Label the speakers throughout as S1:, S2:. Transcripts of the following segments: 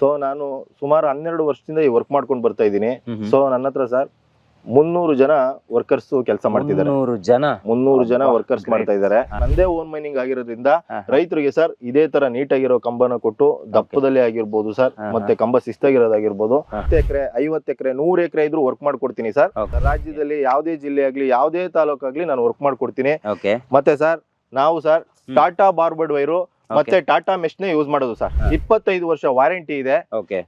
S1: So ನಾನು ಸುಮಾರು ಹನ್ನೆರಡು ವರ್ಷದಿಂದ ಈ ವರ್ಕ್ ಮಾಡ್ಕೊಂಡು ಬರ್ತಾ ಇದ್ದೀನಿ. ಸೊ ನನ್ನ ಹತ್ರ ಸರ್ ಮುನ್ನೂರು ಜನ ವರ್ಕರ್ಸ್ ಕೆಲಸ ಮಾಡ್ತಿದ್ದಾರೆ.
S2: ಮುನ್ನೂರು ಜನ?
S1: ಮುನ್ನೂರು ಜನ ವರ್ಕರ್ಸ್ ಮಾಡ್ತಾ ಇದ್ದಾರೆ. ನಂದೇ ಓನ್ ಮೈನಿಂಗ್ ಆಗಿರೋದ್ರಿಂದ. ರೈತರಿಗೆ ಸರ್ ಇದೇ ತರ ನೀಟಾಗಿರೋ ಕಂಬನ ಕೊಟ್ಟು ದಪ್ಪದಲ್ಲಿ ಆಗಿರ್ಬೋದು ಸರ್. ಮತ್ತೆ ಕಂಬ ಶಿಸ್ತಾಗಿರೋದಾಗಿರ್ಬೋದು. ಹತ್ತು ಎಕರೆ ಐವತ್ತು ಎಕರೆ ನೂರು ಎಕರೆ ಇದ್ರೂ ವರ್ಕ್ ಮಾಡ್ಕೊಡ್ತೀನಿ ಸರ್ ರಾಜ್ಯದಲ್ಲಿ ಯಾವುದೇ ಜಿಲ್ಲೆ ಆಗ್ಲಿ ಯಾವುದೇ ತಾಲೂಕಾಗ್ಲಿ ನಾನು ವರ್ಕ್ ಮಾಡ್ಕೊಡ್ತೀನಿ.
S2: ಓಕೆ
S1: ಮತ್ತೆ ಸರ್ ನಾವು ಸರ್ ಟಾಟಾ ಬಾರ್ಬರ್ಡ್ ವೈರು ಮತ್ತೆ ಟಾಟಾ ಮೆಶ್ ನೇ ಯೂಸ್ ಮಾಡೋದು ಸರ್. ಇಪ್ಪತ್ತೈದು ವರ್ಷ ವಾರಂಟಿ ಇದೆ.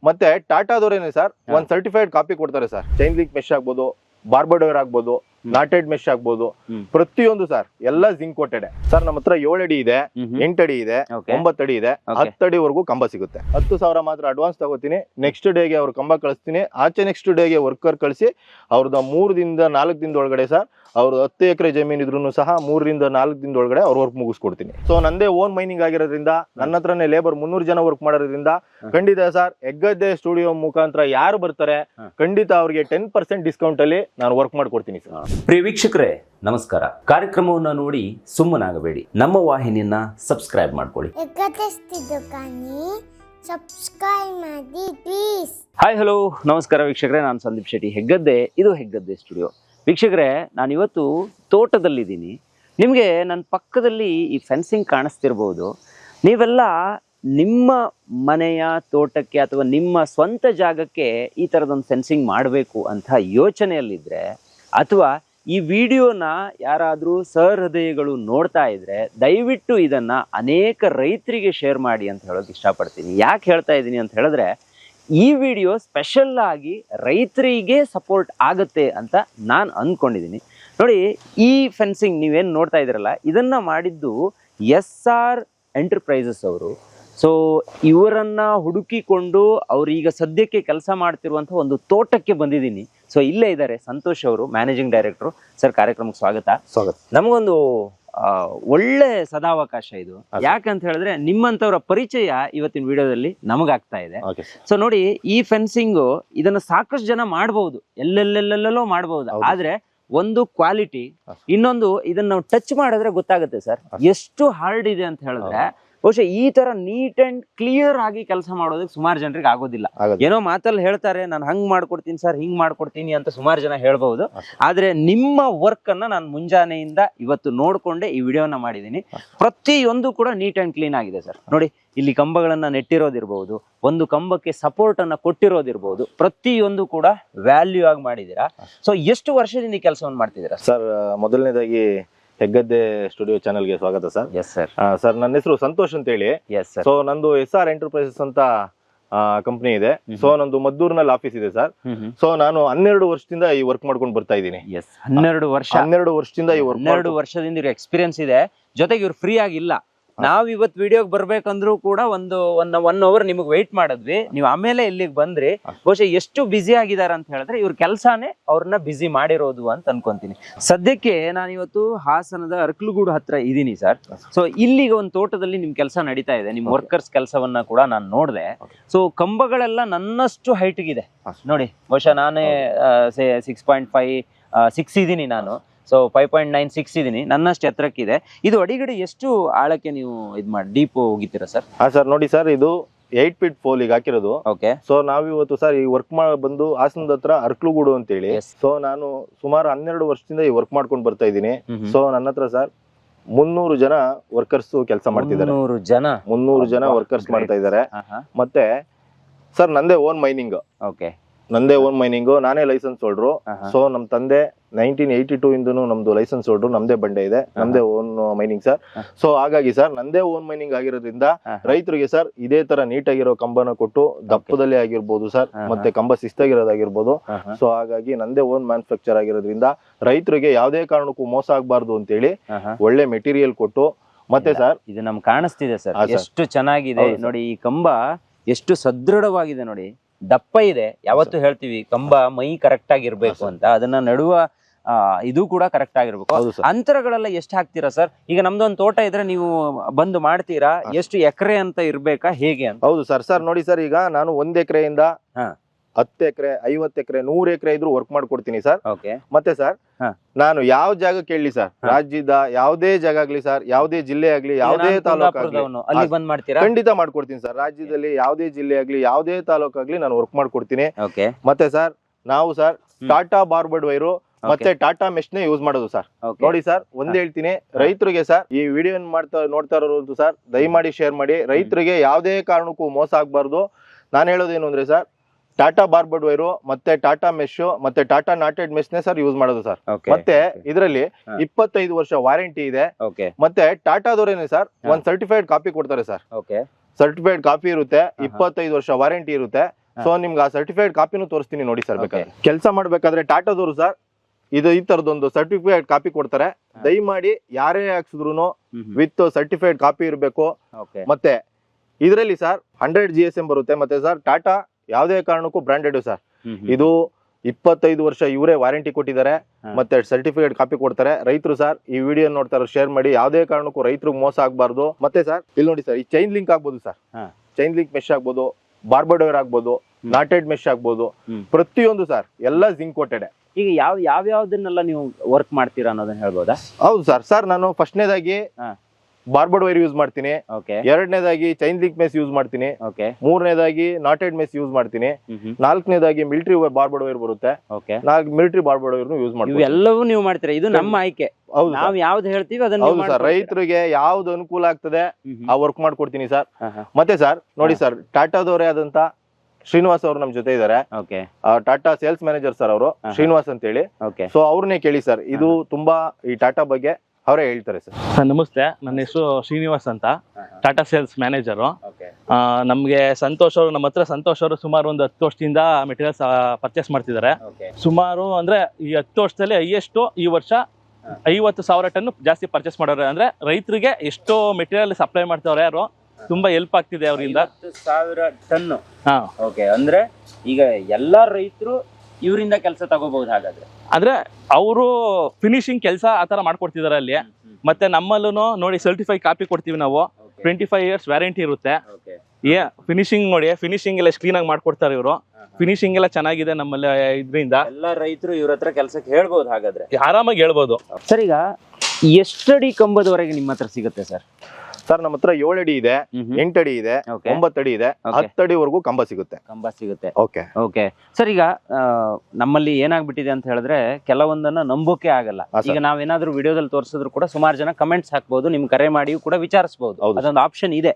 S1: ಮತ್ತೆ ಟಾಟಾದವರೇನೆ ಸರ್. ಒಂದ್ ಸರ್ಟಿಫೈಡ್ ಕಾಪಿ ಕೊಡ್ತಾರೆ ಸರ್ ಚೈನ್ ಲಿಂಕ್ ಮೆಶ್ ಆಗ್ಬೋದು ಬಾರ್ಬೋಡೋರ್ ಆಗ್ಬೋದು ನಾಟೆಡ್ ಮೆಶ್ ಆಗ್ಬೋದು. ಪ್ರತಿಯೊಂದು ಸರ್ ಎಲ್ಲ ಜಿಂಕ್ ಕೋಟೆಡ್ ಸರ್ ನಮ್ಮ ಹತ್ರ ಏಳು ಅಡಿ ಇದೆ ಎಂಟು ಅಡಿ ಇದೆ
S2: ಒಂಬತ್ತಡಿ
S1: ಒಂಬತ್ತು ಅಡಿ ಇದೆ ಹತ್ತಡಿವರೆಗೂ ಕಂಬ ಸಿಗುತ್ತೆ. ಹತ್ತು ಸಾವಿರ ಮಾತ್ರ ಅಡ್ವಾನ್ಸ್ ತಗೋತೀನಿ ನೆಕ್ಸ್ಟ್ ಡೇಗೆ ಅವ್ರ ಕಂಬ ಕಳಿಸ್ತೀನಿ ಆಚೆ ನೆಕ್ಸ್ಟ್ ಡೇಗೆ ವರ್ಕರ್ ಕಳಿಸಿ ಅವ್ರದ್ದು ಮೂರು ದಿನದ ನಾಲ್ಕು ದಿನದ ಒಳಗಡೆ ಸರ್ ಅವ್ರದ್ದು ಹತ್ತು ಎಕರೆ ಜಮೀನು ಇದ್ರೂ ಸಹ ಮೂರರಿಂದ ನಾಲ್ಕು ದಿನದ ಒಳಗಡೆ ಅವ್ರ ವರ್ಕ್ ಮುಗಿಸ್ಕೊಡ್ತೀನಿ. ಸೊ ನಂದೇ ಓನ್ ಮೈನಿಂಗ್ ಆಗಿರೋದ್ರಿಂದ ನನ್ನ ಹತ್ರನೇ ಲೇಬರ್ ಮುನ್ನೂರು ಜನ ವರ್ಕ್ ಮಾಡೋದ್ರಿಂದ ಖಂಡಿತ ಸರ್ ಹೆಗ್ಗದ್ದೆ ಸ್ಟುಡಿಯೋ ಮುಖಾಂತರ ಯಾರು ಬರ್ತಾರೆ ಖಂಡಿತ ಅವ್ರಿಗೆ ಟೆನ್ ಪರ್ಸೆಂಟ್ ಡಿಸ್ಕೌಂಟ್ ಅಲ್ಲಿ ನಾನು ವರ್ಕ್ ಮಾಡ್ಕೊಡ್ತೀನಿ ಸರ್
S2: ಪ್ರಿಯ ವೀಕ್ಷಕರೇ ನಮಸ್ಕಾರ. ಕಾರ್ಯಕ್ರಮವನ್ನು ನೋಡಿ ಸುಮ್ಮನಾಗಬೇಡಿ. ನಮ್ಮ ವಾಹಿನಿಯನ್ನ ಸಬ್ಸ್ಕ್ರೈಬ್ ಮಾಡ್ಕೊಳ್ಳಿ.
S3: ಸಬ್ಸ್ಕ್ರೈಬ್ ಮಾಡಿ ಪ್ಲೀಸ್
S2: ಹಾಯ್ ಹಲೋ ನಮಸ್ಕಾರ ವೀಕ್ಷಕರೇ ನಾನು ಸಂದೀಪ್ ಶೆಟ್ಟಿ. ಹೆಗ್ಗದ್ದೆ ಇದು ಹೆಗ್ಗದ್ದೆ ಸ್ಟುಡಿಯೋ ವೀಕ್ಷಕರೇ, ನಾನಿವತ್ತು ತೋಟದಲ್ಲಿದ್ದೀನಿ. ನಿಮಗೆ ನನ್ನ ಪಕ್ಕದಲ್ಲಿ ಈ ಫೆನ್ಸಿಂಗ್ ಕಾಣಿಸ್ತಿರ್ಬೋದು. ನೀವೆಲ್ಲ ನಿಮ್ಮ ಮನೆಯ ತೋಟಕ್ಕೆ ಅಥವಾ ನಿಮ್ಮ ಸ್ವಂತ ಜಾಗಕ್ಕೆ ಈ ಥರದೊಂದು ಫೆನ್ಸಿಂಗ್ ಮಾಡಬೇಕು ಅಂತ ಯೋಚನೆಯಲ್ಲಿದ್ದರೆ ಅಥವಾ ಈ ವಿಡಿಯೋನ ಯಾರಾದರೂ ಸಹೃದಯಗಳು ನೋಡ್ತಾ ಇದ್ದರೆ ದಯವಿಟ್ಟು ಇದನ್ನು ಅನೇಕ ರೈತರಿಗೆ ಶೇರ್ ಮಾಡಿ ಅಂತ ಹೇಳೋಕೆ ಇಷ್ಟಪಡ್ತೀನಿ. ಯಾಕೆ ಹೇಳ್ತಾ ಇದ್ದೀನಿ ಅಂತ ಹೇಳಿದ್ರೆ ಈ ವಿಡಿಯೋ ಸ್ಪೆಷಲ್ ಆಗಿ ರೈತರಿಗೆ ಸಪೋರ್ಟ್ ಆಗುತ್ತೆ ಅಂತ ನಾನು ಅಂದ್ಕೊಂಡಿದ್ದೀನಿ ನೋಡಿ ಈ ಫೆನ್ಸಿಂಗ್ ನೀವೇನು ನೋಡ್ತಾ ಇದ್ದೀರಲ್ಲ ಇದನ್ನು ಮಾಡಿದ್ದು ಎಸ್ ಆರ್ ಎಂಟರ್ಪ್ರೈಸಸ್ ಅವರು. ಸೊ ಇವರನ್ನು ಹುಡುಕಿಕೊಂಡು ಅವರೀಗ ಸದ್ಯಕ್ಕೆ ಕೆಲಸ ಮಾಡ್ತಿರುವಂಥ ಒಂದು ತೋಟಕ್ಕೆ ಬಂದಿದ್ದೀನಿ ಸೊ ಇಲ್ಲೇ ಇದ್ದಾರೆ ಸಂತೋಷ್ ಅವರು ಮ್ಯಾನೇಜಿಂಗ್ ಡೈರೆಕ್ಟ್ರು ಸರ್ ಕಾರ್ಯಕ್ರಮಕ್ಕೆ ಸ್ವಾಗತ.
S1: ಸ್ವಾಗತ.
S2: ನಮಗೊಂದು ಒಳ್ಳೆ ಸದಾವಕಾಶ ಇದು. ಯಾಕಂತ ಹೇಳಿದ್ರೆ ನಿಮ್ಮಂತವರ ಪರಿಚಯ ಇವತ್ತಿನ ವಿಡಿಯೋದಲ್ಲಿ ನಮಗಾಗ್ತಾ ಇದೆ. ಸೊ ನೋಡಿ ಈ ಫೆನ್ಸಿಂಗ್ ಇದನ್ನ ಸಾಕಷ್ಟು ಜನ ಮಾಡಬಹುದು ಎಲ್ಲೆಲ್ಲೆಲ್ಲೆಲ್ಲೋ ಮಾಡಬಹುದು ಆದ್ರೆ ಒಂದು ಕ್ವಾಲಿಟಿ ಇನ್ನೊಂದು ಇದನ್ನ ನಾವು ಟಚ್ ಮಾಡಿದ್ರೆ ಗೊತ್ತಾಗುತ್ತೆ ಸರ್. ಎಷ್ಟು ಹಾರ್ಡ್ ಇದೆ ಅಂತ ಹೇಳಿದ್ರೆ ಬಹುಶಃ ಈ ತರ ನೀಟ್ ಅಂಡ್ ಕ್ಲಿಯರ್ ಆಗಿ ಕೆಲಸ ಮಾಡೋದಕ್ಕೆ ಸುಮಾರು ಜನರಿಗೆ ಆಗೋದಿಲ್ಲ.
S1: ಆಗೋದು
S2: ಏನೋ ಮಾತಲ್ಲಿ ಹೇಳ್ತಾರೆ ನಾನು ಹಂಗ್ ಮಾಡ್ಕೊಡ್ತೀನಿ ಸರ್ ಹಿಂಗ್ ಮಾಡ್ಕೊಡ್ತೀನಿ ಅಂತ ಸುಮಾರು ಜನ ಹೇಳ್ಬಹುದು. ಆದ್ರೆ ನಿಮ್ಮ ವರ್ಕ್ ಅನ್ನ ನಾನು ಮುಂಜಾನೆಯಿಂದ ಇವತ್ತು ನೋಡ್ಕೊಂಡೆ ಈ ವಿಡಿಯೋನ ಮಾಡಿದ್ದೀನಿ. ಪ್ರತಿಯೊಂದು ಕೂಡ ನೀಟ್ ಅಂಡ್ ಕ್ಲೀನ್ ಆಗಿದೆ ಸರ್. ನೋಡಿ ಇಲ್ಲಿ ಕಂಬಗಳನ್ನ ನೆಟ್ಟಿರೋದಿರ್ಬಹುದು ಒಂದು ಕಂಬಕ್ಕೆ ಸಪೋರ್ಟ್ ಅನ್ನ ಕೊಟ್ಟಿರೋದಿರ್ಬಹುದು ಪ್ರತಿಯೊಂದು ಕೂಡ ವ್ಯಾಲ್ಯೂ ಆಗಿ ಮಾಡಿದೀರಾ ಸೊ ಎಷ್ಟು ವರ್ಷದಿಂದ ಈ ಕೆಲಸವನ್ನು ಮಾಡ್ತಿದ್ದೀರಾ
S1: ಸರ್ ಮೊದಲನೇದಾಗಿ ಹೆಗ್ಗದ್ದೆ ಸ್ಟುಡಿಯೋ ಚಾನಲ್ಗೆ ಸ್ವಾಗತ ಸರ್.
S2: ಎಸ್ ಸರ್
S1: ಸರ್ ನನ್ನ ಹೆಸರು ಸಂತೋಷ್ ಅಂತ ಹೇಳಿ
S2: ಎಸ್ ಸರ್
S1: ಸೊ ನಂದು ಎಸ್ ಆರ್ ಎಂಟರ್ಪ್ರೈಸಸ್ ಅಂತ ಕಂಪನಿ ಇದೆ. ಸೊ ನಂದು ಮದ್ದೂರ್ನಲ್ಲಿ ಆಫೀಸ್ ಇದೆ ಸರ್. ಸೊ ನಾನು ಹನ್ನೆರಡು ವರ್ಷದಿಂದ ಈ ವರ್ಕ್ ಮಾಡ್ಕೊಂಡು ಬರ್ತಾ ಇದ್ದೀನಿ.
S2: ಎಸ್ ಹನ್ನೆರಡು ವರ್ಷ.
S1: ಹನ್ನೆರಡು ವರ್ಷದಿಂದ ಈ ವರ್ಕ್
S2: ಹನ್ನೆರಡು ವರ್ಷದಿಂದ ಇವ್ರ ಎಕ್ಸ್ಪೀರಿಯನ್ಸ್ ಇದೆ. ಜೊತೆಗೆ ಇವ್ರು ಫ್ರೀ ಆಗಿಲ್ಲ. ನಾವ್ ಇವತ್ ವಿಡಿಯೋಗೆ ಬರ್ಬೇಕಂದ್ರೂ ಕೂಡ ಒಂದು ಒನ್ ಒನ್ ಅವರ್ ನಿಮಗೆ ವೆಯ್ಟ್ ಮಾಡಿದ್ವಿ. ನೀವ್ ಆಮೇಲೆ ಇಲ್ಲಿಗೆ ಬಂದ್ರಿ. ಬಹುಶಃ ಎಷ್ಟು ಬ್ಯುಸಿ ಆಗಿದ್ದಾರೆ ಅಂತ ಹೇಳಿದ್ರೆ ಇವ್ರ ಕೆಲಸನೇ ಅವ್ರನ್ನ ಬ್ಯುಸಿ ಮಾಡಿರೋದು ಅಂತ ಅನ್ಕೊಂತೀನಿ. ಸದ್ಯಕ್ಕೆ ನಾನು ಇವತ್ತು ಹಾಸನದ ಅರ್ಕಲುಗೂಡು ಹತ್ರ ಇದೀನಿ ಸರ್. ಸೊ ಇಲ್ಲಿಗೆ ಒಂದು ತೋಟದಲ್ಲಿ ನಿಮ್ ಕೆಲಸ ನಡೀತಾ ಇದೆ. ನಿಮ್ ವರ್ಕರ್ಸ್ ಕೆಲಸವನ್ನ ಕೂಡ ನಾನು ನೋಡಿದೆ. ಸೊ ಕಂಬಗಳೆಲ್ಲ ನನ್ನಷ್ಟು ಹೈಟ್ಗಿದೆ. ನೋಡಿ ಬಹುಶಃ ನಾನೇ ಸಿಕ್ಸ್ ಪಾಯಿಂಟ್ ಫೈವ್ ಸಿಕ್ಸ್ ಇದೀನಿ ನಾನು. So five point nine six ಇದೀನಿ. ನನ್ನಷ್ಟು ಎತ್ತರಕ್ಕಿದೆ. ಇದು ಅಡಿಗಡೆ ಎಷ್ಟು ಆಳಕ್ಕೆ ನೀವು ಇದು ಮಾಡಿ ಡೀಪ್ ಹೋಗಿದ್ದೀರಾ ಸರ್?
S1: ಹಾ ಸರ್ ನೋಡಿ ಸರ್ ಇದು ಏಟ್ ಫೀಟ್ ಫೋಲ್ ಈಗ ಹಾಕಿರೋದು.
S2: ಓಕೆ
S1: ಸೊ ನಾವಿವತ್ತು ಸರ್ ಈ ವರ್ಕ್ ಮಾಡ ಬಂದು ಹಾಸನದ ಹತ್ರ ಅರ್ಕ್ಲುಗೂಡು ಅಂತ ಹೇಳಿ
S2: Yes.
S1: ಸೊ ನಾನು ಸುಮಾರು ಹನ್ನೆರಡು ವರ್ಷದಿಂದ ಈ ವರ್ಕ್ ಮಾಡ್ಕೊಂಡು ಬರ್ತಾ ಇದ್ದೀನಿ. ಸೊ ನನ್ನ ಹತ್ರ ಸರ್ ಮುನ್ನೂರು ಜನ ವರ್ಕರ್ಸ್ ಕೆಲಸ ಮಾಡ್ತಿದ್ದಾರೆ.
S2: ಜನ?
S1: ಮುನ್ನೂರು ಜನ ವರ್ಕರ್ಸ್ ಮಾಡ್ತಾ ಇದ್ದಾರೆ. ಮತ್ತೆ ಸರ್ ನಂದೇ ಓನ್ ಮೈನಿಂಗ್
S2: ಓಕೆ
S1: ನಂದೇ ಓನ್ ಮೈನಿಂಗ್ ನಾನೇ ಲೈಸೆನ್ಸ್ ಹೋಲ್ಡ್ರು ಸೊ ನಮ್ ತಂದೆ ನೈನ್ಟೀನ್ ಏಯ್ಟಿ ಟೂ ಇಂದನು ನಮ್ದು ಲೈಸೆನ್ಸ್ ಹೊರಟು ನಮ್ದೇ ಬಂಡೆ ಇದೆ. ನಮ್ದೇ ಓನ್ ಮೈನಿಂಗ್ ಸರ್. ಸೊ ಹಾಗಾಗಿ ಸರ್ ನಂದೇ ಓನ್ ಮೈನಿಂಗ್ ಆಗಿರೋದ್ರಿಂದ ರೈತರಿಗೆ ಸರ್ ಇದೇ ತರ ನೀಟಾಗಿರೋ ಕಂಬನ ಕೊಟ್ಟು ದಪ್ಪದಲ್ಲಿ ಆಗಿರ್ಬೋದು ಸರ್. ಮತ್ತೆ ಕಂಬ ಶಿಸ್ತಾಗಿರೋದಾಗಿರ್ಬೋದು. ಸೊ ಹಾಗಾಗಿ ನಂದೇ ಓನ್ ಮ್ಯಾನುಫ್ಯಾಕ್ಚರ್ ಆಗಿರೋದ್ರಿಂದ ರೈತರಿಗೆ ಯಾವುದೇ ಕಾರಣಕ್ಕೂ ಮೋಸ ಆಗಬಾರ್ದು ಅಂತೇಳಿ ಒಳ್ಳೆ ಮೆಟೀರಿಯಲ್ ಕೊಟ್ಟು ಮತ್ತೆ ಸರ್
S2: ಇದು ನಮ್ಗೆ ಕಾಣಿಸ್ತಿದೆ ಸರ್ ಎಷ್ಟು ಚೆನ್ನಾಗಿದೆ. ನೋಡಿ ಈ ಕಂಬ ಎಷ್ಟು ಸದೃಢವಾಗಿದೆ ನೋಡಿ. ದಪ್ಪ ಇದೆ. ಯಾವತ್ತು ಹೇಳ್ತೀವಿ ಕಂಬ ಮೈ ಕರೆಕ್ಟ್ ಆಗಿರ್ಬೇಕು ಅಂತ. ಅದನ್ನ ನಡುವ ಇದು ಕೂಡ ಕರೆಕ್ಟ್ ಆಗಿರ್ಬೇಕು. ಅಂತರಗಳೆಲ್ಲ ಎಷ್ಟು ಹಾಕ್ತೀರಾ ಸರ್? ಈಗ ನಮ್ದೊಂದು ತೋಟ ಇದ್ರೆ ನೀವು ಬಂದು ಮಾಡ್ತೀರಾ. ಎಷ್ಟು ಎಕರೆ ಅಂತ ಇರ್ಬೇಕಾ? ಹೇಗೆ ಅಂತ?
S1: ಹೌದು ಸರ್. ಸರ್ ನೋಡಿ ಸರ್ ಈಗ ನಾನು ಒಂದ್ ಎಕರೆಯಿಂದ. ಹತ್ತು ಎಕರೆ ಐವತ್ತು ಎಕರೆ ನೂರ್ ಎಕರೆ ಇದ್ರು ವರ್ಕ್ ಮಾಡ್ಕೊಡ್ತೀನಿ ಸರ್. ಮತ್ತೆ ಸರ್. ನಾನು ಯಾವ ಜಾಗ ಕೇಳಲಿ ಸರ್? ರಾಜ್ಯದ ಯಾವುದೇ ಜಾಗ ಆಗ್ಲಿ ಸರ್ ಯಾವುದೇ ಜಿಲ್ಲೆ ಆಗ್ಲಿ ಯಾವುದೇ ತಾಲೂಕು ಆಗ್ಲಿ
S2: ಅಲ್ಲಿ ಬಂದ್ ಮಾಡ್ತೀರಾ?
S1: ಖಂಡಿತ ಮಾಡ್ಕೊಡ್ತೀನಿ ಸರ್. ರಾಜ್ಯದಲ್ಲಿ ಯಾವುದೇ ಜಿಲ್ಲೆ ಆಗ್ಲಿ ಯಾವುದೇ ತಾಲೂಕು ಆಗ್ಲಿ ನಾನು ವರ್ಕ್ ಮಾಡ್ಕೊಡ್ತೀನಿ.
S2: ಓಕೆ.
S1: ಮತ್ತೆ ಸರ್ ನಾವು ಸರ್ ಟಾಟಾ ಬಾರ್ಬರ್ಡ್ ವೈರು ಮತ್ತೆ ಟಾಟಾ ಮೆಷಿನ್ ಯೂಸ್ ಮಾಡೋದು ಸರ್ ನೋಡಿ ಸರ್ ಒಂದ್ ಹೇಳ್ತೀನಿ. ರೈತರಿಗೆ ಸರ್ ಈ ವಿಡಿಯೋ ಮಾಡ್ತಾ ನೋಡ್ತಾ ಇರೋದು ಸರ್ ದಯಮಾಡಿ ಶೇರ್ ಮಾಡಿ. ರೈತರಿಗೆ ಯಾವುದೇ ಕಾರಣಕ್ಕೂ ಮೋಸ ಆಗ್ಬಾರ್ದು. ನಾನು ಹೇಳೋದೇನು ಅಂದ್ರೆ ಸರ್ ಟಾಟಾ ಬಾರ್ಬರ್ಡ್ ವೈರು ಮತ್ತೆ ಟಾಟಾ ಮೆಶ್ ಮತ್ತೆ Tata knotted mesh sir use ಮಾಡೋದು ಸರ್ ಮತ್ತೆ ಇದರಲ್ಲಿ. ಇಪ್ಪತ್ತೈದು ವರ್ಷ ವಾರಂಟಿ ಇದೆ. ಮತ್ತೆ ಟಾಟಾದವರೇನೆ ಸರ್. ಒಂದ್ ಸರ್ಟಿಫೈಡ್ ಕಾಪಿ ಕೊಡ್ತಾರೆ ಸರ್ ಸರ್ಟಿಫೈಡ್ ಕಾಪಿ ಇರುತ್ತೆ ಇಪ್ಪತ್ತೈದು ವರ್ಷ ವಾರಂಟಿ ಇರುತ್ತೆ. ಸೊ ನಿಮ್ಗೆ ಆ ಸರ್ಟಿಫೈಡ್ ಕಾಪಿನೂ ತೋರಿಸ್ತೀನಿ ನೋಡಿ ಸರ್. ಬೇಕಾದ್ರೆ. ಕೆಲಸ ಮಾಡ್ಬೇಕಾದ್ರೆ ಟಾಟಾದವರು ಸರ್ ಇದು ಈ ತರದೊಂದು ಸರ್ಟಿಫಿಕೇಟ್ ಕಾಪಿ ಕೊಡ್ತಾರೆ. ದಯಮಾಡಿ ಯಾರೇ ಹಾಕ್ಸಿದ್ರು ವಿತ್ ಸರ್ಟಿಫೈಡ್ ಕಾಪಿ ಇರಬೇಕು. ಮತ್ತೆ ಇದರಲ್ಲಿ sir hundred G S M ಬರುತ್ತೆ. ಮತ್ತೆ ಸರ್ ಟಾಟಾ ಯಾವುದೇ ಕಾರಣಕ್ಕೂ ಬ್ರಾಂಡೆಡ್ ಸರ್ ಇದು ಇಪ್ಪತ್ತೈದು ವರ್ಷ ಇವರೇ ವಾರಂಟಿ ಕೊಟ್ಟಿದ್ದಾರೆ. ಮತ್ತೆ ಸರ್ಟಿಫಿಕೇಟ್ ಕಾಪಿ ಕೊಡ್ತಾರೆ. ರೈತರು ಸರ್ ಈ ವಿಡಿಯೋ ನೋಡ್ತಾರೆ ಶೇರ್ ಮಾಡಿ. ಯಾವುದೇ ಕಾರಣಕ್ಕೂ ರೈತರು ಮೋಸ ಆಗಬಾರ್ದು. ಮತ್ತೆ ಸರ್ ಇಲ್ಲಿ ನೋಡಿ ಸರ್ ಈ ಚೈನ್ ಲಿಂಕ್ ಆಗ್ಬೋದು ಸರ್ ಚೈನ್ ಲಿಂಕ್ ಮೆಶ್ ಆಗ್ಬೋದು. ಬಾರ್ಬಡೋರ್ ಆಗ್ಬೋದು. ನಾಟೆಡ್ ಮೆಶ್ ಆಗ್ಬೋದು. ಪ್ರತಿಯೊಂದು ಸರ್ ಎಲ್ಲ ಜಿಂಕ್ ಕೋಟೆಡ್
S2: ಈಗ ಯಾವ ಯಾವ ಯಾವ್ದನ್ನೆಲ್ಲ ನೀವು ವರ್ಕ್ ಮಾಡ್ತೀರಾ ಅನ್ನೋದನ್ನ ಹೇಳ್ಬೋದಾ?
S1: ಹೌದು ಸರ್ ಸರ್ ನಾನು ಫಸ್ಟ್ನೇದಾಗಿ ಬಾರ್ಬರ್ಡ್ ವೈರ್ ಯೂಸ್ ಮಾಡ್ತೀನಿ.
S2: ಓಕೆ
S1: ಎರಡನೇದಾಗಿ ಚೈನ್ ಲಿಂಕ್ ಮೆಸ್ ಯೂಸ್ ಮಾಡ್ತೀನಿ.
S2: ಓಕೆ
S1: ಮೂರನೇದಾಗಿ ನಾಟೆಡ್ ಮೆಸ್ ಯೂಸ್ ಮಾಡ್ತೀನಿ. ನಾಲ್ಕನೇದಾಗಿ ಮಿಲಿಟರಿ ಬಾರ್ಬರ್ಡ್ ವೈರ್ ಬರುತ್ತೆ.
S2: ಓಕೆ
S1: ನಾಲ್ಕು ಮಿಲಿಟರಿ ಬಾರ್ಬಡ್ ವೈರ್ ಯೂಸ್ ಮಾಡ್ತೀನಿ
S2: ಎಲ್ಲವೂ ನೀವು ಮಾಡ್ತೀರಾ? ಇದು ನಮ್ಮ ಆಯ್ಕೆ.
S1: ಹೌದು.
S2: ನಾವ್ ಯಾವ್ದು ಹೇಳ್ತೀವಿ ಅದನ್ನ
S1: ಹೌದು ಸರ್. ರೈತರಿಗೆ ಯಾವ್ದು ಅನುಕೂಲ ಆಗ್ತದೆ. ಆ ವರ್ಕ್ ಮಾಡ್ಕೊಡ್ತೀನಿ ಸರ್. ಮತ್ತೆ ಸರ್ ನೋಡಿ. ಸರ್ ಟಾಟಾದವರೇ ಆದಂತ ಶ್ರೀನಿವಾಸ್ ಅವರು ನಮ್ ಜೊತೆ ಇದ್ದಾರೆ.
S2: Okay.
S1: Tata sales manager sir ಅವರು ಶ್ರೀನಿವಾಸ್ ಅಂತ ಹೇಳಿ
S2: ಓಕೆ.
S1: ಸೊ ಅವ್ರನ್ನೇ ಕೇಳಿ ಸರ್ ಇದು ತುಂಬಾ ಈ ಟಾಟಾ ಬಗ್ಗೆ ಅವರೇ ಹೇಳ್ತಾರೆ ಸರ್.
S4: ಸರ್ ನಮಸ್ತೆ ನನ್ನ ಹೆಸರು ಶ್ರೀನಿವಾಸ್ ಅಂತ. Tata sales manager. ನಮಗೆ ಸಂತೋಷ್ ಅವರು ನಮ್ಮ ಹತ್ರ ಸಂತೋಷ್ ಅವರು ಸುಮಾರು ಒಂದು ಹತ್ತು ವರ್ಷದಿಂದ ಮೆಟೀರಿಯಲ್ಸ್ ಪರ್ಚೇಸ್ ಮಾಡ್ತಿದ್ದಾರೆ. ಸುಮಾರು ಅಂದ್ರೆ ಈ ಹತ್ತು ವರ್ಷದಲ್ಲಿ ಹೈಯೆಸ್ಟ್ ಈ ವರ್ಷ ಐವತ್ತು ಸಾವಿರ ಟನ್ ಜಾಸ್ತಿ ಪರ್ಚೇಸ್ ಮಾಡೋರು ಅಂದ್ರೆ ರೈತರಿಗೆ ಎಷ್ಟು ಮೆಟೀರಿಯಲ್ ಸಪ್ಲೈ ಮಾಡ್ತಾವ್ರೆ ಯಾರು? ತುಂಬಾ ಹೆಲ್ಪ್ ಆಗ್ತಿದೆ ಅವರಿಂದ.
S2: ಸಾವಿರ ಟನ್
S4: ಹಾ.
S2: ಓಕೆ ಅಂದ್ರೆ ಈಗ ಎಲ್ಲಾ ರೈತರು ಇವರಿಂದ ಕೆಲಸ ತಗೋಬಹುದು ಹಾಗಾದ್ರೆ.
S4: ಅಂದ್ರೆ ಅವರು ಫಿನಿಶಿಂಗ್ ಕೆಲಸ ಆತರ ತರ ಮಾಡ್ಕೊಡ್ತಿದ್ದಾರೆ ಅಲ್ಲಿ. ಮತ್ತೆ ನಮ್ಮಲ್ಲೂ ನೋಡಿ ಸರ್ಟಿಫೈ ಕಾಪಿ ಕೊಡ್ತೀವಿ ನಾವು. ಟ್ವೆಂಟಿ ಫೈವ್ ಇಯರ್ಸ್ ವ್ಯಾರಂಟಿ ಇರುತ್ತೆ. ಏ ಫಿನಿಶಿಂಗ್ ನೋಡಿ ಫಿನಿಶಿಂಗ್ ಎಲ್ಲ ಕ್ಲೀನ್ ಆಗಿ ಮಾಡ್ಕೊಡ್ತಾರೆ ಇವರು. ಫಿನಿಶಿಂಗ್ ಎಲ್ಲ ಚೆನ್ನಾಗಿದೆ ನಮ್ಮಲ್ಲಿ ಇದರಿಂದ.
S2: ಎಲ್ಲ ರೈತರು ಇವ್ರ ಹತ್ರ ಕೆಲಸಕ್ಕೆ ಹೇಳ್ಬೋದು ಹಾಗಾದ್ರೆ.
S4: ಆರಾಮಾಗಿ ಹೇಳ್ಬೋದು.
S2: ಸರ್ ಈಗ ಎಷ್ಟಡಿ ಕಂಬದವರೆಗೆ ನಿಮ್ಮ ಹತ್ರ ಸಿಗುತ್ತೆ ಸರ್?
S1: ಸರ್ ನಮ್ಮ ಹತ್ರ ಏಳಡಿ ಅಡಿ ಇದೆ ಎಂಟಡಿ ಅಡಿ ಇದೆ ಒಂಬತ್ತಡಿ ಅಡಿ ಇದೆ ಹತ್ತಡಿವರೆಗೂ ಕಂಬ ಸಿಗುತ್ತೆ.
S2: ಕಂಬ ಸಿಗುತ್ತೆ.
S1: ಓಕೆ
S2: ಓಕೆ ಸರ್ ಈಗ ನಮ್ಮಲ್ಲಿ ಏನಾಗ್ಬಿಟ್ಟಿದೆ ಅಂತ ಹೇಳಿದ್ರೆ ಕೆಲವೊಂದನ್ನ ನಂಬೋಕೆ ಆಗಲ್ಲ. ಈಗ ನಾವೇನಾದ್ರೂ ವಿಡಿಯೋದಲ್ಲಿ ತೋರಿಸಿದ್ರು ಕೂಡ ಸುಮಾರು ಜನ ಕಮೆಂಟ್ಸ್ ಹಾಕ್ಬಹುದು ನಿಮ್ ಕರೆ ಮಾಡಿ ಕೂಡ ವಿಚಾರಿಸಬಹುದು
S1: ಹೌದು.
S2: ಅದೊಂದು ಆಪ್ಷನ್ ಇದೆ.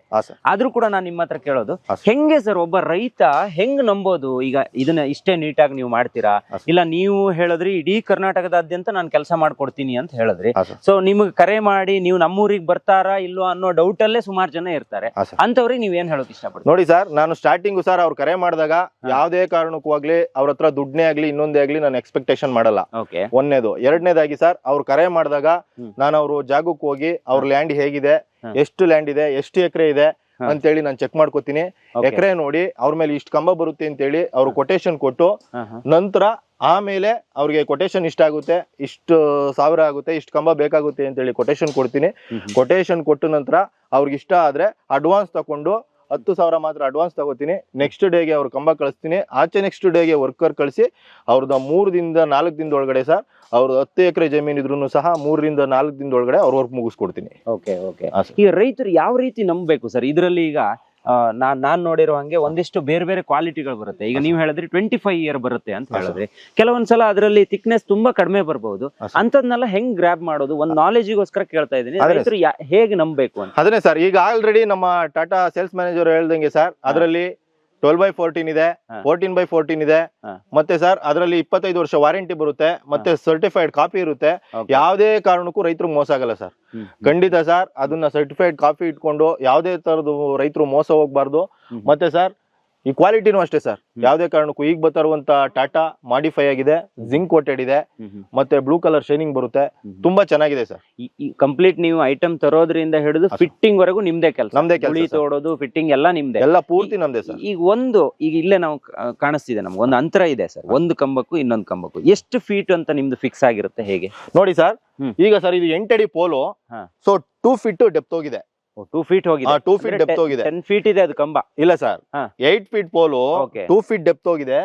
S2: ಆದ್ರೂ ಕೂಡ ನಾನು ನಿಮ್ಮ ಹತ್ರ ಕೇಳೋದು ಹೆಂಗೆ ಸರ್ ಒಬ್ಬ ರೈತ ಹೆಂಗ್ ನಂಬೋದು? ಈಗ ಇದನ್ನ ಇಷ್ಟೇ ನೀಟಾಗಿ ನೀವು ಮಾಡ್ತೀರಾ. ಇಲ್ಲ ನೀವು ಹೇಳಿದ್ರಿ ಇಡೀ ಕರ್ನಾಟಕದಾದ್ಯಂತ ನಾನು ಕೆಲಸ ಮಾಡ್ಕೊಡ್ತೀನಿ ಅಂತ ಹೇಳಿದ್ರಿ. ಸೊ ನಿಮ್ಗೆ ಕರೆ ಮಾಡಿ ನೀವು ನಮ್ಮೂರಿಗೆ ಬರ್ತಾರಾ ಇಲ್ವಾ ಅನ್ನೋ ಡೌಟ್ ಅಲ್ಲೇ ಸುಮಾರು ಜನ ಇರ್ತಾರೆ.
S1: ಹಾ
S2: ಅಂತವ್ರಿಗೆ ನೀವ್ ಏನ್ ಹೇಳೋಕೆ ಇಷ್ಟಪಡ್ತೀವಿ
S1: ನೋಡಿ ಸರ್ ನಾನು ಸ್ಟಾರ್ಟಿಂಗು ಸರ್ ಅವ್ರು ಕರೆ ಮಾಡಿದಾಗ ಯಾವುದೇ ಕಾರಣಕ್ಕೂ ಆಗ್ಲಿ ಅವ್ರ ಹತ್ರ ದುಡ್ಡೇ ಆಗ್ಲಿ ಇನ್ನೊಂದೇ ಆಗ್ಲಿ ನಾನು ಎಕ್ಸ್ಪೆಕ್ಟೇಷನ್ ಮಾಡಲ್ಲ.
S2: ಓಕೆ
S1: ಒಂದನೇದು. ಎರಡನೇದಾಗಿ ಸರ್ ಅವ್ರು ಕರೆ ಮಾಡಿದಾಗ
S2: ಹ್ಮ್.
S1: ನಾನು ಅವರು ಜಾಗಕ್ಕೆ ಹೋಗಿ ಅವ್ರ ಲ್ಯಾಂಡ್ ಹೇಗಿದೆ. ಎಷ್ಟು ಲ್ಯಾಂಡ್ ಇದೆ ಎಷ್ಟು ಎಕರೆ ಇದೆ. ಅಂತೇಳಿ ನಾನು ಚೆಕ್ ಮಾಡ್ಕೋತೀನಿ. ಎಕರೆ ನೋಡಿ ಅವ್ರ ಮೇಲೆ ಇಷ್ಟು ಕಂಬ ಬರುತ್ತೆ ಅಂತೇಳಿ ಅವ್ರು ಕೊಟೇಶನ್ ಕೊಟ್ಟು ನಂತರ ಆಮೇಲೆ ಅವ್ರಿಗೆ ಕೊಟೇಶನ್ ಇಷ್ಟ ಆಗುತ್ತೆ ಇಷ್ಟು ಸಾವಿರ ಆಗುತ್ತೆ ಇಷ್ಟು ಕಂಬ ಬೇಕಾಗುತ್ತೆ ಅಂತೇಳಿ ಕೊಟೇಶನ್ ಕೊಡ್ತೀನಿ. ಕೊಟೇಶನ್ ಕೊಟ್ಟ ನಂತರ ಅವ್ರಿಗೆ ಇಷ್ಟ ಆದ್ರೆ ಅಡ್ವಾನ್ಸ್ ತಕೊಂಡು ಹತ್ತು ಸಾವಿರ ಮಾತ್ರ ಅಡ್ವಾನ್ಸ್ ತಗೋತೀನಿ. ನೆಕ್ಸ್ಟ್ ಡೇಗೆ ಅವ್ರ ಕಂಬ ಕಳಿಸ್ತೀನಿ. ಆಚೆ ನೆಕ್ಸ್ಟ್ ಡೇಗೆ ವರ್ಕರ್ ಕಳಿಸಿ ಅವ್ರದ್ದು ಮೂರು ದಿನದ ನಾಲ್ಕು ದಿನದ ಒಳಗಡೆ ಸರ್ ಅವ್ರ ಹತ್ತು ಎಕರೆ ಜಮೀನು ಇದ್ರೂ ಸಹ ಮೂರರಿಂದ ನಾಲ್ಕು ದಿನದ ಒಳಗಡೆ ಅವ್ರ ವರ್ಕ್ ಮುಗಿಸ್ಕೊಡ್ತೀನಿ.
S2: Okay okay. ಈಗ ರೈತರು ಯಾವ ರೀತಿ ನಂಬಬೇಕು ಸರ್ ಇದರಲ್ಲಿ ಈಗ ನಾನ್ ನಾನ್ ನೋಡಿರೋ ಹಂಗೆ ಒಂದಿಷ್ಟು ಬೇರೆ ಬೇರೆ ಕ್ವಾಲಿಟಿಗಳು ಬರುತ್ತೆ. ಈಗ ನೀವು ಹೇಳಿದ್ರೆ ಟ್ವೆಂಟಿ ಫೈವ್ ಇಯರ್ ಬರುತ್ತೆ ಅಂತ ಹೇಳಿದ್ರೆ. ಕೆಲವೊಂದ್ಸಲ ಅದರಲ್ಲಿ ಥಿಕ್ನೆಸ್ ತುಂಬಾ ಕಡಿಮೆ ಬರಬಹುದು. ಅಂತದ್ನೆಲ್ಲ ಹೆಂಗ್ ಗ್ರಾಬ್ ಮಾಡೋದು? ಒಂದ್ ನಾಲೆಜಿಗೋಸ್ಕರ ಕೇಳ್ತಾ ಇದ್ದೀನಿ. ರೈತರು ಹೇಗೆ ನಂಬಬೇಕು ಅಂತ?
S1: ಅದನ್ನೇ ಸರ್ ಈಗ ಆಲ್ರೆಡಿ ನಮ್ಮ ಟಾಟಾ ಸೇಲ್ಸ್ ಮ್ಯಾನೇಜರ್ ಹೇಳ್ದಂಗೆ ಸರ್ ಅದರಲ್ಲಿ ಟ್ವೆಲ್ ಬೈ ಫೋರ್ಟೀನ್ ಇದೆ. ಫೋರ್ಟೀನ್ ಬೈ ಫೋರ್ಟೀನ್ ಇದೆ. ಮತ್ತೆ ಸರ್ ಅದರಲ್ಲಿ ಇಪ್ಪತ್ತೈದು ವರ್ಷ ವಾರಂಟಿ ಬರುತ್ತೆ ಮತ್ತೆ ಸರ್ಟಿಫೈಡ್ ಕಾಪಿ ಇರುತ್ತೆ. ಯಾವುದೇ ಕಾರಣಕ್ಕೂ ರೈತರು ಮೋಸ ಆಗಲ್ಲ ಸರ್ ಖಂಡಿತ ಸರ್ ಅದನ್ನ ಸರ್ಟಿಫೈಡ್ ಕಾಪಿ ಇಟ್ಕೊಂಡು ಯಾವುದೇ ತರದ್ದು ರೈತರು ಮೋಸ ಹೋಗ್ಬಾರ್ದು. ಮತ್ತೆ ಸರ್ ಈ ಕ್ವಾಲಿಟಿನೂ ಅಷ್ಟೇ ಸರ್. ಯಾವುದೇ ಕಾರಣಕ್ಕೂ ಈಗ ಬರ್ತಾರುವಂತ ಟಾಟಾ ಮಾಡಿಫೈ ಆಗಿದೆ ಜಿಂಕ್ ಕೋಟೆಡ್ ಇದೆ. ಮತ್ತೆ ಬ್ಲೂ ಕಲರ್ ಶೈನಿಂಗ್ ಬರುತ್ತೆ. ತುಂಬಾ ಚೆನ್ನಾಗಿದೆ ಸರ್.
S2: ಈ- ಕಂಪ್ಲೀಟ್ ನೀವು ಐಟಮ್ ತರೋದ್ರಿಂದ ಹಿಡಿದು ಫಿಟ್ಟಿಂಗ್ ವರೆಗೂ ನಿಮ್ದೇ ಕೆಲಸ.
S1: ನಮ್ದೇ ಕೆಲಸ
S2: ತೋಡೋದು ಫಿಟ್ಟಿಂಗ್ ಎಲ್ಲ ನಿಮ್ದೇ.
S1: ಎಲ್ಲ ಪೂರ್ತಿ ನಮ್ದೇ ಸರ್.
S2: ಈಗ ಒಂದು ಈಗ ಇಲ್ಲೇ ನಾವು ಕಾಣಿಸ್ತಿದೆ ನಮ್ಗೆ. ಒಂದು ಅಂತರ ಇದೆ ಸರ್. ಒಂದು ಕಂಬಕ್ಕೂ ಇನ್ನೊಂದು ಕಂಬಕ್ಕೂ. ಎಷ್ಟು ಫೀಟ್ ಅಂತ ನಿಮ್ದು ಫಿಕ್ಸ್ ಆಗಿರುತ್ತೆ ಹೇಗೆ?
S1: ನೋಡಿ ಸರ್ ಈಗ ಸರ್ ಇದು ಎಂಟಡಿ pole. So two feet depth ಹೋಗಿದೆ.
S2: ಟೂ ಫೀಟ್ ಹೋಗಿದೆ.
S1: ಟೂ ಫೀಟ್ ಡೆಪ್ತ್ ಹೋಗಿದೆ.
S2: ಟೆನ್ ಫೀಟ್ ಇದೆ ಅದು ಕಂಬ.
S1: ಇಲ್ಲ sir. Eight feet pole. Two feet depth ಹೋಗಿದೆ.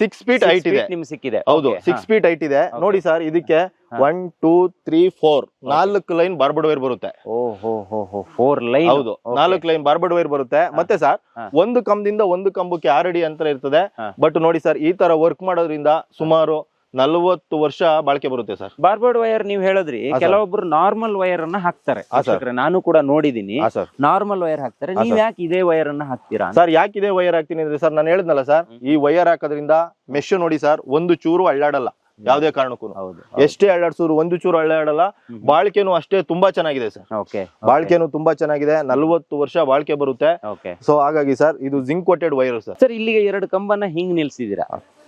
S1: ಸಿಕ್ಸ್ ಫೀಟ್ ಹೈಟ್ ಇದೆ.
S2: ನಿಮ್ಗೆ ಸಿಕ್ಕಿದೆ.
S1: ಹೌದು ಸಿಕ್ಸ್ ಫೀಟ್ ಹೈಟ್ ಇದೆ. ನೋಡಿ ಸರ್ ಇದಕ್ಕೆ. ಒನ್ ಟೂ ತ್ರೀ ಫೋರ್ ನಾಲ್ಕು ಲೈನ್ ಬಾರ್ಬಡ್ ವೈರ್ ಬರುತ್ತೆ
S2: ಫೋರ್ ಲೈನ್
S1: ಹೌದು ನಾಲ್ಕು ಲೈನ್ ಬಾರ್ಬಡ್ ವೈರ್ ಬರುತ್ತೆ ಮತ್ತೆ ಸರ್ ಒಂದು ಕಂಬದಿಂದ ಒಂದು ಕಂಬಕ್ಕೆ ಆರ್ ಅಡಿ ಅಂತರ ಇರ್ತದೆ. ಬಟ್ ನೋಡಿ ಸರ್ ಈ ತರ ವರ್ಕ್ ಮಾಡೋದ್ರಿಂದ ಸುಮಾರು ನಲವತ್ತು ವರ್ಷ ಬಾಳಿಕೆ ಬರುತ್ತೆ ಸರ್.
S2: ಬಾರ್ಬರ್ಡ್ ವೈರ್ ನೀವು ಹೇಳಿದ್ರಿ. ಕೆಲವೊಬ್ರು ನಾರ್ಮಲ್ ವೈರ್ ಅನ್ನ ಹಾಕ್ತಾರೆ. ನಾನು ಕೂಡ ನೋಡಿದೀನಿ. ನಾರ್ಮಲ್ ವೈರ್ ಹಾಕ್ತಾರೆ. ನೀವ್ ಯಾಕೆ ಇದೇ ವೈರ್ ಅನ್ನ ಹಾಕ್ತೀರಾ
S1: ಸರ್ ಯಾಕೆ ಇದೇ ವೈರ್ ಹಾಕ್ತೀನಿ ಅಂದ್ರೆ ಸರ್ ನಾನು ಹೇಳಿದ್ನಲ್ಲ ಸರ್ ಈ ವೈರ್ ಹಾಕೋದ್ರಿಂದ ಮೆಶ್ ನೋಡಿ ಸರ್ ಒಂದು ಚೂರು ಅಳ್ಳಾಡಲ್ಲ. ಯಾವುದೇ ಕಾರಣಕ್ಕೂ.
S2: ಹೌದು
S1: ಎಷ್ಟೇ ಅಳ್ಳಾಡ್ಸೋರು ಒಂದು ಚೂರು ಅಳ್ಳಾಡಲ್ಲ. ಬಾಳಿಕೆನು ಅಷ್ಟೇ ತುಂಬಾ ಚೆನ್ನಾಗಿದೆ ಸರ್. ಬಾಳಿಕೆನು ತುಂಬಾ ಚೆನ್ನಾಗಿದೆ ನಲ್ವತ್ತು ವರ್ಷ ಬಾಳಿಕೆ ಬರುತ್ತೆ. ಸೊ ಹಾಗಾಗಿ ಸರ್ ಇದು zinc coated wire sir.
S2: Sir ಇಲ್ಲಿಗೆ ಎರಡು ಕಂಬನ ಹಿಂಗ್ ನಿಲ್ಸಿದೀರಾ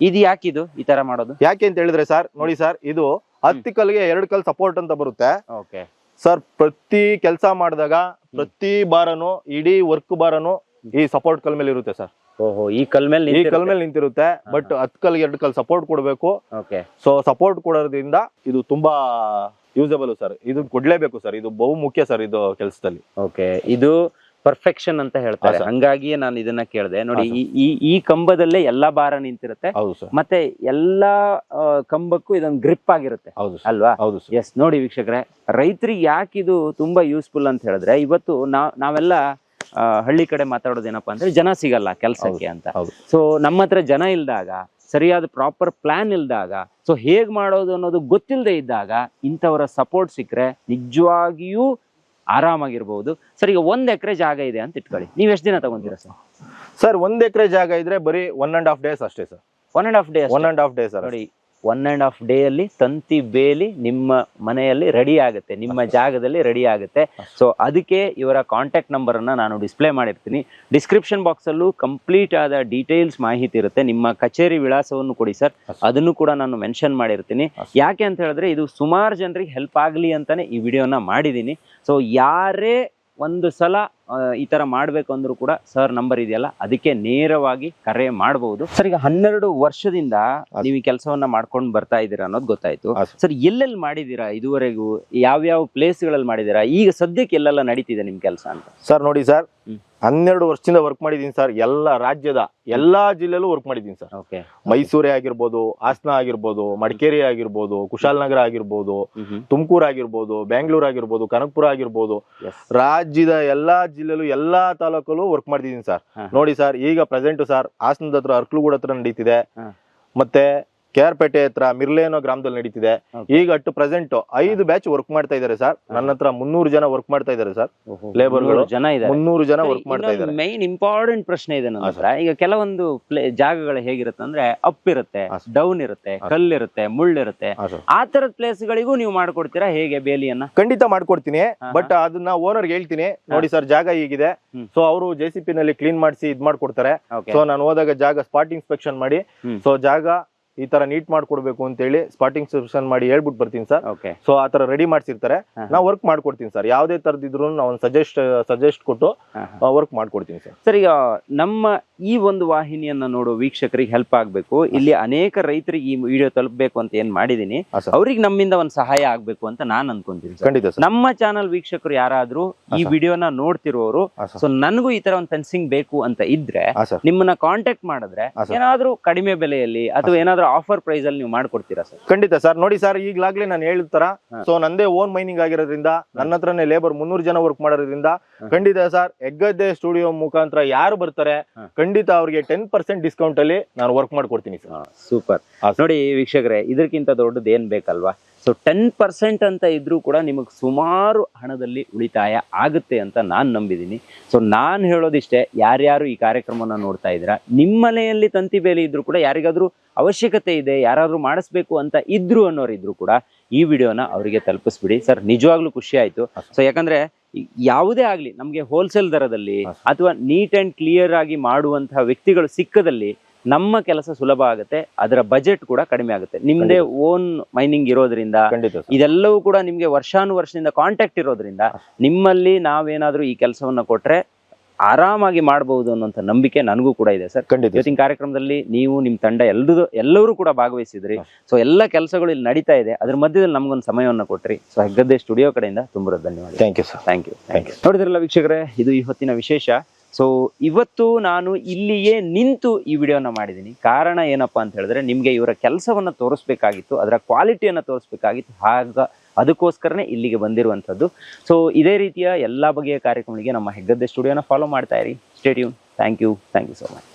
S2: ಇದು ಯಾಕಿದು ಈ ತರ ಮಾಡೋದು?
S1: ಯಾಕೆ ಅಂತ ಹೇಳಿದ್ರೆ ಸರ್ ನೋಡಿ ಸರ್ ಇದು ಹತ್ತಿ ಕಲ್ಗೆ ಎರಡು ಕಲ್ ಸಪೋರ್ಟ್ ಅಂತ ಬರುತ್ತೆ.
S2: ಓಕೆ.
S1: ಸರ್ ಪ್ರತಿ ಕೆಲಸ ಮಾಡಿದಾಗ ಪ್ರತಿ ಬಾರನು ಇಡೀ ವರ್ಕ್ ಬಾರನು ಈ ಸಪೋರ್ಟ್ ಕಲ್ ಮೇಲೆ ಇರುತ್ತೆ ಸರ್.
S2: ಓಹೋ ಈ ಕಲ್ ಮೇಲೆ
S1: ಈ ಕಲ್ ಮೇಲೆ ನಿಂತಿರುತ್ತೆ ಬಟ್ ಹತ್ ಕಲ್ ಎರಡ್ ಕಲ್ ಸಪೋರ್ಟ್ ಕೊಡಬೇಕು.
S2: ಓಕೆ.
S1: ಸೊ ಸಪೋರ್ಟ್ ಕೊಡೋದ್ರಿಂದ ಇದು ತುಂಬಾ ಯೂಸಬಲ್ ಸರ್. ಇದು ಕೊಡ್ಲೇಬೇಕು ಸರ್. ಇದು ಬಹು ಮುಖ್ಯ ಸರ್ ಇದು ಕೆಲಸದಲ್ಲಿ.
S2: ಓಕೆ ಇದು ಪರ್ಫೆಕ್ಷನ್ ಅಂತ ಹೇಳ್ತಾರೆ. ಹಂಗಾಗಿಯೇ ನಾನು ಇದನ್ನ ಕೇಳಿದೆ. ನೋಡಿ ಈ ಈ- ಈ ಕಂಬದಲ್ಲೇ ಎಲ್ಲಾ ಭಾರ ನಿಂತಿರುತ್ತೆ. ಮತ್ತೆ ಎಲ್ಲಾ ಕಂಬಕ್ಕೂ ಇದೊಂದು ಗ್ರಿಪ್ ಆಗಿರುತ್ತೆ.
S1: ಹೌದು
S2: ಅಲ್ವಾ?
S1: ಹೌದು
S2: ಎಸ್ ನೋಡಿ ವೀಕ್ಷಕರೇ ರೈತರಿಗೆ ಯಾಕೆ ಇದು ತುಂಬಾ ಯೂಸ್ಫುಲ್ ಅಂತ ಹೇಳಿದ್ರೆ ಇವತ್ತು ನಾವ್ ನಾವೆಲ್ಲ ಹಳ್ಳಿ ಕಡೆ ಮಾತಾಡೋದೇನಪ್ಪಾ ಅಂದ್ರೆ ಜನ ಸಿಗಲ್ಲ ಕೆಲಸಕ್ಕೆ ಅಂತ. ಸೊ ನಮ್ಮ ಹತ್ರ ಜನ ಇಲ್ದಾಗ ಸರಿಯಾದ ಪ್ರಾಪರ್ ಪ್ಲಾನ್ ಇಲ್ದಾಗ ಸೊ ಹೇಗ್ ಮಾಡೋದು ಅನ್ನೋದು ಗೊತ್ತಿಲ್ಲದೆ ಇದ್ದಾಗ ಇಂಥವರ ಸಪೋರ್ಟ್ ಸಿಕ್ಕರೆ ನಿಜವಾಗಿಯೂ ಆರಾಮಾಗಿರ್ಬಹುದು ಸರ್ ಈಗ ಒಂದ್ ಎಕರೆ ಜಾಗ ಇದೆ ಅಂತ ಇಟ್ಕೊಳ್ಳಿ. ನೀವ್ ಎಷ್ಟು ದಿನ ತಗೊಂತೀರಾ ಸರ್
S1: ಸರ್ ಒಂದ್ ಎಕರೆ ಜಾಗ ಇದ್ರೆ ಬರೀ ಒನ್ ಅಂಡ್ ಹಾಫ್ ಡೇಸ್ ಅಷ್ಟೇ sir
S2: one and half days
S1: one and half days sir
S2: ನೋಡಿ ಒನ್ ಆ್ಯಂಡ್ ಹಾಫ್ ಡೇ ಅಲ್ಲಿ ತಂತಿ ಬೇಲಿ ನಿಮ್ಮ ಮನೆಯಲ್ಲಿ ರೆಡಿ ಆಗುತ್ತೆ ನಿಮ್ಮ ಜಾಗದಲ್ಲಿ ರೆಡಿ ಆಗುತ್ತೆ. ಸೊ ಅದಕ್ಕೆ ಇವರ ಕಾಂಟ್ಯಾಕ್ಟ್ ನಂಬರ್ ಅನ್ನ ನಾನು ಡಿಸ್ಪ್ಲೇ ಮಾಡಿರ್ತೀನಿ. ಡಿಸ್ಕ್ರಿಪ್ಷನ್ ಬಾಕ್ಸ್ ಅಲ್ಲೂ ಕಂಪ್ಲೀಟ್ ಆದ ಡೀಟೇಲ್ಸ್ ಮಾಹಿತಿ ಇರುತ್ತೆ. ನಿಮ್ಮ ಕಚೇರಿ ವಿಳಾಸವನ್ನು ಕೊಡಿ ಸರ್. ಅದನ್ನು ಕೂಡ ನಾನು ಮೆನ್ಷನ್ ಮಾಡಿರ್ತೀನಿ. ಯಾಕೆ ಅಂತ ಹೇಳಿದ್ರೆ ಇದು ಸುಮಾರು ಜನರಿಗೆ ಹೆಲ್ಪ್ ಆಗಲಿ ಅಂತಾನೆ ಈ ವಿಡಿಯೋನ ಮಾಡಿದ್ದೀನಿ. ಸೊ ಯಾರೇ ಒಂದು ಸಲ ಈ ತರ ಮಾಡ್ಬೇಕು ಅಂದ್ರೂ ಕೂಡ ಸರ್ ನಂಬರ್ ಇದೆಯಲ್ಲ ಅದಕ್ಕೆ ನೇರವಾಗಿ ಕರೆ ಮಾಡಬಹುದು ಸರ್ ಈಗ ಹನ್ನೆರಡು ವರ್ಷದಿಂದ ನೀವು ಈ ಕೆಲಸವನ್ನ ಮಾಡ್ಕೊಂಡು ಬರ್ತಾ ಇದ್ದೀರಾ ಅನ್ನೋದು ಗೊತ್ತಾಯ್ತು. ಸರ್ ಎಲ್ಲೆಲ್ಲಿ ಮಾಡಿದ್ದೀರಾ? ಇದುವರೆಗೂ ಯಾವ್ಯಾವ ಪ್ಲೇಸ್ಗಳಲ್ಲಿ ಮಾಡಿದ್ದೀರಾ? ಈಗ ಸದ್ಯಕ್ಕೆ ಎಲ್ಲೆಲ್ಲ ನಡೀತಿದೆ ನಿಮ್ ಕೆಲಸ ಅಂತ?
S1: ಸರ್ ನೋಡಿ ಸರ್. ಹನ್ನೆರಡು ವರ್ಷದಿಂದ ವರ್ಕ್ ಮಾಡಿದೀನಿ ಸರ್ ಎಲ್ಲ ರಾಜ್ಯದ ಎಲ್ಲಾ ಜಿಲ್ಲೆಲ್ಲೂ ವರ್ಕ್ ಮಾಡಿದೀನಿ ಸರ್
S2: ಓಕೆ
S1: ಮೈಸೂರೇ ಆಗಿರ್ಬೋದು ಹಾಸನ ಆಗಿರ್ಬೋದು ಮಡಿಕೇರಿ ಆಗಿರ್ಬೋದು ಕುಶಾಲನಗರ ಆಗಿರ್ಬೋದು ತುಮಕೂರು ಆಗಿರ್ಬೋದು ಬೆಂಗಳೂರು ಆಗಿರ್ಬೋದು ಕನಕಪುರ ಆಗಿರ್ಬೋದು. ರಾಜ್ಯದ ಎಲ್ಲಾ ಜಿಲ್ಲೆಲೂ ಎಲ್ಲಾ ತಾಲೂಕಲ್ಲೂ ವರ್ಕ್ ಮಾಡ್ತಿದ್ದೀನಿ ಸರ್ ನೋಡಿ ಸರ್ ಈಗ ಪ್ರೆಸೆಂಟ್ ಸರ್ ಹಾಸನದ ಹತ್ರ ಅರ್ಕಲುಗೂಡ ಹತ್ರ ನಡೀತಿದೆ. ಮತ್ತೆ ಕೆ ಆರ್ ಪೇಟೆ ಹತ್ರ ಮಿರ್ಲೆ ಅನ್ನೋ ಗ್ರಾಮದಲ್ಲಿ ನಡೀತಿದೆ. ಈಗ ಅಟ್ಟು ಪ್ರೆಸೆಂಟ್ ಐದು ಬ್ಯಾಚ್ ವರ್ಕ್ ಮಾಡ್ತಾ ಇದ್ದಾರೆ ಸರ್. ನನ್ನ ಹತ್ರ ಮುನ್ನೂರು ಜನ ವರ್ಕ್ ಮಾಡ್ತಾ ಇದ್ದಾರೆ ಸರ್. ಲೇಬರ್
S2: ಜನ ಇದೆ
S1: ಮುನ್ನೂರು ಜನ ವರ್ಕ್ ಮಾಡ್ತಾ ಇದ್ದಾರೆ.
S2: ಮೈನ್ ಇಂಪಾರ್ಟೆಂಟ್ ಪ್ರಶ್ನೆ ಇದೆ ನನ್ನ ಹತ್ರ. ಈಗ ಕೆಲವೊಂದು ಜಾಗಗಳು ಹೇಗಿರುತ್ತೆ ಅಂದ್ರೆ ಅಪ್ ಇರುತ್ತೆ. ಡೌನ್ ಇರುತ್ತೆ ಕಲ್ಲಿರುತ್ತೆ ಮುಳ್ಳಿರುತ್ತೆ ಆ ತರದ ಪ್ಲೇಸ್ ಗಳಿಗೂ ನೀವು ಮಾಡ್ಕೊಡ್ತೀರಾ ಹೇಗೆ ಬೇಲಿಯನ್ನ?
S1: ಖಂಡಿತ ಮಾಡ್ಕೊಡ್ತೀನಿ. ಬಟ್ ಅದನ್ನ ಓನರ್ ಹೇಳ್ತೀನಿ. ನೋಡಿ ಸರ್ ಜಾಗ ಹೀಗಿದೆ. ಸೊ ಅವರು ಜೆ ಸಿ ಪಿ ನಲ್ಲಿ ಕ್ಲೀನ್ ಮಾಡಿಸಿ ಇದ್ ಮಾಡ್ಕೊಡ್ತಾರೆ ಸೊ ನಾನು ಹೋದಾಗ ಜಾಗ ಸ್ಪಾಟ್ ಇನ್ಸ್ಪೆಕ್ಷನ್ ಮಾಡಿ. ಸೊ ಜಾಗ ಈ ತರ ನೀಟ್ ಮಾಡ್ಕೊಡ್ಬೇಕು ಅಂತ ಹೇಳಿ ಸ್ಪಾಟಿಂಗ್ ಇನ್ಸ್ಪೆಕ್ಷನ್ ಮಾಡಿ ಹೇಳ್ಬಿಟ್ಟು ಬರ್ತೀನಿ ಸರ್
S2: ಓಕೆ
S1: ಸೊ ಆ ತರ ರೆಡಿ ಮಾಡ್ಸಿರ್ತಾರೆ. ನಾವು ವರ್ಕ್ ಮಾಡ್ಕೊಡ್ತೀನಿ ಸರ್ ಯಾವ್ದೇ ತರದಿದ್ರು ನಾವು ಸಜೆಸ್ಟ್ ಸಜೆಸ್ಟ್ ಕೊಟ್ಟು ವರ್ಕ್ ಮಾಡ್ಕೊಡ್ತೀನಿ ಸರ್
S2: ಸರ್ ಈಗ ನಮ್ಮ ಈ ಒಂದು ವಾಹಿನಿಯನ್ನ ನೋಡೋ ವೀಕ್ಷಕರಿಗೆ ಹೆಲ್ಪ್ ಆಗ್ಬೇಕು. ಇಲ್ಲಿ ಅನೇಕ ರೈತರಿಗೆ ಈ ವಿಡಿಯೋ ತಲುಪಬೇಕು ಅಂತ ಏನ್ ಮಾಡಿದೀನಿ. ಅವ್ರಿಗೆ ನಮ್ಮಿಂದ ಒಂದು ಸಹಾಯ ಆಗ್ಬೇಕು ಅಂತ ನಾನು ಅನ್ಕೊಂತೀನಿ.
S1: ಖಂಡಿತ ಸರ್
S2: ನಮ್ಮ ಚಾನಲ್ ವೀಕ್ಷಕರು ಯಾರಾದ್ರೂ ಈ ವಿಡಿಯೋನ ನೋಡ್ತಿರೋರು ಸೊ ನನಗೂ ಈ ತರ ಒಂದು ಫೆನ್ಸಿಂಗ್ ಬೇಕು ಅಂತ ಇದ್ರೆ ನಿಮ್ಮನ್ನ ಕಾಂಟ್ಯಾಕ್ಟ್ ಮಾಡಿದ್ರೆ ಏನಾದ್ರೂ ಕಡಿಮೆ ಬೆಲೆಯಲ್ಲಿ ಅಥವಾ ಏನಾದ್ರೂ ಆಫರ್ ಪ್ರೈಸ್ ಅಲ್ಲಿ ನೀವು ಮಾಡ್ಕೊಡ್ತೀರಾ ಸರ್?
S1: ಖಂಡಿತ ಸರ್. ನೋಡಿ ಸರ್ ಈಗಾಗ್ಲೇ ನಾನು ಹೇಳಿದ ತರ. ಸೊ ನಂದೇ ಓನ್ ಮೈನಿಂಗ್ ಆಗಿರೋದ್ರಿಂದ ನನ್ನ ಹತ್ರನೇ ಲೇಬರ್ ಮುನ್ನೂರು ಜನ ವರ್ಕ್ ಮಾಡೋದ್ರಿಂದ ಖಂಡಿತ ಸರ್ ಹೆಗ್ಗದ್ದೆ ಸ್ಟುಡಿಯೋ ಮುಖಾಂತರ ಯಾರು ಬರ್ತಾರೆ ಖಂಡಿತ ಅವ್ರಿಗೆ ಟೆನ್ ಪರ್ಸೆಂಟ್ ಡಿಸ್ಕೌಂಟ್ ಅಲ್ಲಿ ನಾನು ವರ್ಕ್ ಮಾಡ್ಕೊಡ್ತೀನಿ ಸರ್.
S2: ಸೂಪರ್ ನೋಡಿ ವೀಕ್ಷಕರೇ ಇದಕ್ಕಿಂತ ದೊಡ್ಡದು ಏನ್ ಬೇಕಲ್ವಾ? ಸೊ ಟೆನ್ ಪರ್ಸೆಂಟ್ ಅಂತ ಇದ್ರೂ ಕೂಡ ನಿಮಗೆ ಸುಮಾರು ಹಣದಲ್ಲಿ ಉಳಿತಾಯ ಆಗುತ್ತೆ ಅಂತ ನಾನು ನಂಬಿದ್ದೀನಿ ಸೊ ನಾನು ಹೇಳೋದಿಷ್ಟೇ ಯಾರ್ಯಾರು ಈ ಕಾರ್ಯಕ್ರಮವನ್ನು ನೋಡ್ತಾ ಇದ್ದೀರಾ ನಿಮ್ಮ ಮನೆಯಲ್ಲಿ ತಂತಿ ಬೇಲಿ ಇದ್ರೂ ಕೂಡ ಯಾರಿಗಾದರೂ ಅವಶ್ಯಕತೆ ಇದೆ ಯಾರಾದರೂ ಮಾಡಿಸ್ಬೇಕು ಅಂತ ಇದ್ರು ಅನ್ನೋರಿದ್ರು ಕೂಡ ಈ ವಿಡಿಯೋನ ಅವರಿಗೆ ತಲುಪಿಸ್ಬಿಡಿ. ಸರ್ ನಿಜವಾಗ್ಲೂ ಖುಷಿ ಆಯ್ತು. ಸೊ ಯಾಕಂದ್ರೆ ಯಾವುದೇ ಆಗಲಿ ನಮಗೆ ಹೋಲ್ಸೇಲ್ ದರದಲ್ಲಿ ಅಥವಾ ನೀಟ್ ಅಂಡ್ ಕ್ಲಿಯರ್ ಆಗಿ ಮಾಡುವಂತಹ ವ್ಯಕ್ತಿಗಳು ಸಿಕ್ಕದಲ್ಲಿ ನಮ್ಮ ಕೆಲಸ ಸುಲಭ ಆಗುತ್ತೆ ಅದರ ಬಜೆಟ್ ಕೂಡ ಕಡಿಮೆ ಆಗುತ್ತೆ. ನಿಮ್ದೇ ಓನ್ ಮೈನಿಂಗ್ ಇರೋದ್ರಿಂದ ಇದೆಲ್ಲವೂ ಕೂಡ ನಿಮ್ಗೆ ವರ್ಷಾನುವರ್ಷದಿಂದ ಕಾಂಟ್ಯಾಕ್ಟ್ ಇರೋದ್ರಿಂದ ನಿಮ್ಮಲ್ಲಿ ನಾವೇನಾದ್ರೂ ಈ ಕೆಲಸವನ್ನ ಕೊಟ್ರೆ ಆರಾಮಾಗಿ ಮಾಡಬಹುದು ಅನ್ನೋಂಥ ನಂಬಿಕೆ ನನಗೂ ಕೂಡ ಇದೆ ಸರ್.
S1: ಖಂಡಿತ
S2: ಇವತ್ತಿನ ಕಾರ್ಯಕ್ರಮದಲ್ಲಿ ನೀವು ನಿಮ್ಮ ತಂಡ ಎಲ್ಲರೂ ಎಲ್ಲರೂ ಕೂಡ ಭಾಗವಹಿಸಿದ್ರಿ. ಸೊ ಎಲ್ಲ ಕೆಲಸಗಳು ಇಲ್ಲಿ ನಡೀತಾ ಇದೆ. ಅದ್ರ ಮಧ್ಯದಲ್ಲಿ ನಮ್ಗೊಂದು ಸಮಯವನ್ನು ಕೊಟ್ರಿ. ಸೊ ಹೆಗ್ಗದ್ದೆ ಸ್ಟುಡಿಯೋ ಕಡೆಯಿಂದ ತುಂಬ ಧನ್ಯವಾದ
S1: thank you sir
S2: thank you thank you ನೋಡಿದ್ರಲ್ಲ ವೀಕ್ಷಕರೇ ಇದು ಇವತ್ತಿನ ಹೊತ್ತಿನ ವಿಶೇಷ. ಸೊ ಇವತ್ತು ನಾನು ಇಲ್ಲಿಯೇ ನಿಂತು ಈ ವಿಡಿಯೋನ ಮಾಡಿದ್ದೀನಿ. ಕಾರಣ ಏನಪ್ಪ ಅಂತ ಹೇಳಿದ್ರೆ, ನಿಮಗೆ ಇವರ ಕೆಲಸವನ್ನು ತೋರಿಸ್ಬೇಕಾಗಿತ್ತು, ಅದರ ಕ್ವಾಲಿಟಿಯನ್ನು ತೋರಿಸ್ಬೇಕಾಗಿತ್ತು, ಹಾಗ ಅದಕ್ಕೋಸ್ಕರನೇ ಇಲ್ಲಿಗೆ ಬಂದಿರುವಂಥದ್ದು. ಸೊ ಇದೇ ರೀತಿಯ ಎಲ್ಲ ಬಗೆಯ ಕಾರ್ಯಕ್ರಮಗಳಿಗೆ ನಮ್ಮ ಹೆಗ್ಗದ್ದೆ ಸ್ಟುಡಿಯೋನ ಫಾಲೋ ಮಾಡ್ತಾ ಇರಿ. Stadium thank you thank you so much